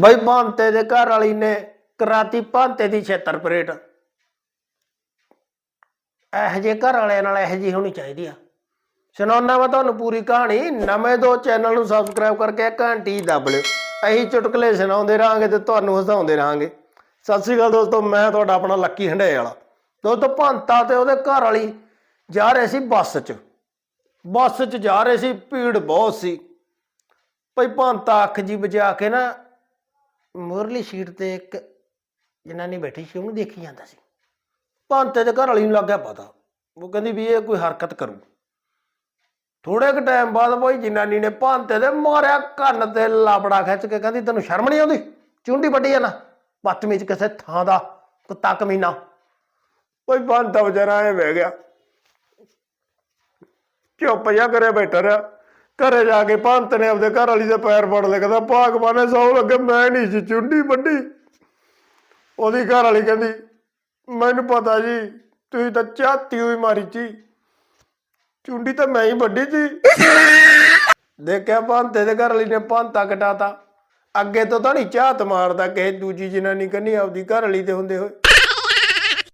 ਬਈ ਭਾਂਤੇ ਦੇ ਘਰ ਵਾਲੀ ਨੇ ਕਰਾਤੀ ਭਾਂਤੇ ਦੀ ਛੇਤਰ ਪਰੇਡ ਇਹੋ ਜਿਹੇ ਘਰ ਵਾਲਿਆਂ ਨਾਲ ਇਹੋ ਜਿਹੀ ਹੋਣੀ ਚਾਹੀਦੀ ਆ। ਸੁਣਾਉਣਾ ਮੈਂ ਤੁਹਾਨੂੰ ਪੂਰੀ ਕਹਾਣੀ। ਨਵੇਂ ਦੋ ਚੈਨਲ ਨੂੰ ਸਬਸਕ੍ਰਾਈਬ ਕਰਕੇ ਘੰਟੀ ਦਬ ਲਿਓ। ਅਸੀਂ ਚੁਟਕਲੇ ਸੁਣਾਉਂਦੇ ਰਹਾਂਗੇ ਤੇ ਤੁਹਾਨੂੰ ਹਸਾਉਂਦੇ ਰਹਾਂਗੇ। ਸਤਿ ਸ੍ਰੀ ਅਕਾਲ ਦੋਸਤੋ, ਮੈਂ ਤੁਹਾਡਾ ਆਪਣਾ ਲੱਕੀ ਹੰਡੇ ਵਾਲਾ। ਦੋਸਤੋ, ਭੰਤਾ ਤੇ ਉਹਦੇ ਘਰ ਵਾਲੀ ਜਾ ਰਹੇ ਸੀ ਬੱਸ 'ਚ। ਬੱਸ 'ਚ ਜਾ ਰਹੇ ਸੀ, ਭੀੜ ਬਹੁਤ ਸੀ। ਭਈ ਭੰਤਾ ਅੱਖ ਜੀ ਬਚਾ ਕੇ ਨਾ ਮੁਰਲੀ ਸੀਟ ਤੇ ਇੱਕ ਜਨਾਨੀ ਬੈਠੀ ਸੀ, ਉਹਨੂੰ ਦੇਖੀ ਜਾਂਦਾ ਸੀ। ਭੰਤੇ ਦੇ ਘਰ ਵਾਲੀ ਨੂੰ ਲੱਗਿਆ ਪਤਾ। ਉਹ ਕਹਿੰਦੀ ਵੀ ਇਹ ਕੋਈ ਹਰਕਤ ਕਰੂ। ਥੋੜੇ ਕੁ ਟਾਈਮ ਬਾਅਦ ਬਈ ਜਨਾਨੀ ਨੇ ਭੰਤੇ ਦੇ ਮਾਰਿਆ ਕੰਨ ਤੇ ਲਾਪੜਾ ਖਿੱਚ ਕੇ ਕਹਿੰਦੀ, ਤੈਨੂੰ ਸ਼ਰਮ ਨਹੀਂ ਆਉਂਦੀ? ਚੁੰਡੀ ਵੱਡੀ ਆ ਨਾ। ਬਦਤਮੀਜ਼ ਕਿਸੇ ਥਾਂ ਦਾ ਕੁੱਤਾ ਕਮੀਨਾ ਕੋਈ ਭੰਤਾ ਵਿਚਾਰਾ ਐ ਬਹਿ ਗਿਆ। ਚੁੱਪ ਜਾ ਕਰੇ ਬੈਠਾ ਰਿਹਾ। ਘਰੇ ਜਾ ਕੇ ਭੰਤ ਨੇ ਆਪਦੇ ਘਰ ਵਾਲੀ ਦੇ ਪੈਰ ਫੜ ਲਿਆ ਕਹਿੰਦਾ, ਭਾਗਵਾਨੇ, ਸੌ ਲੱਗੇ, ਮੈਂ ਨਹੀਂ ਸੀ, ਚੁੰਡੀ ਵੱਡੀ ਉਹਦੀ ਘਰ ਵਾਲੀ ਕਹਿੰਦੀ, ਮੈਨੂੰ ਪਤਾ ਜੀ, ਤੁਸੀਂ ਤਾਂ ਝਾਤੀ ਹੋਈ ਮਾਰੀ ਸੀ। ਚੁੰਡੀ ਤਾਂ ਮੈਂ ਹੀ ਵੱਡੀ ਸੀ। ਦੇਖਿਆ ਭੰਤੇ ਦੇ ਘਰ ਵਾਲੀ ਨੇ ਭੰਤਾ ਕਟਾਤਾ। ਅੱਗੇ ਤੋਂ ਤਾਂ ਨਹੀਂ ਝਾਤ ਮਾਰਦਾ, ਕਿਸੇ ਦੂਜੀ ਜਨਾਨੀ ਕੰਨੀ ਆਪਦੀ ਘਰ ਵਾਲੀ ਦੇ ਹੁੰਦੇ ਹੋਏ।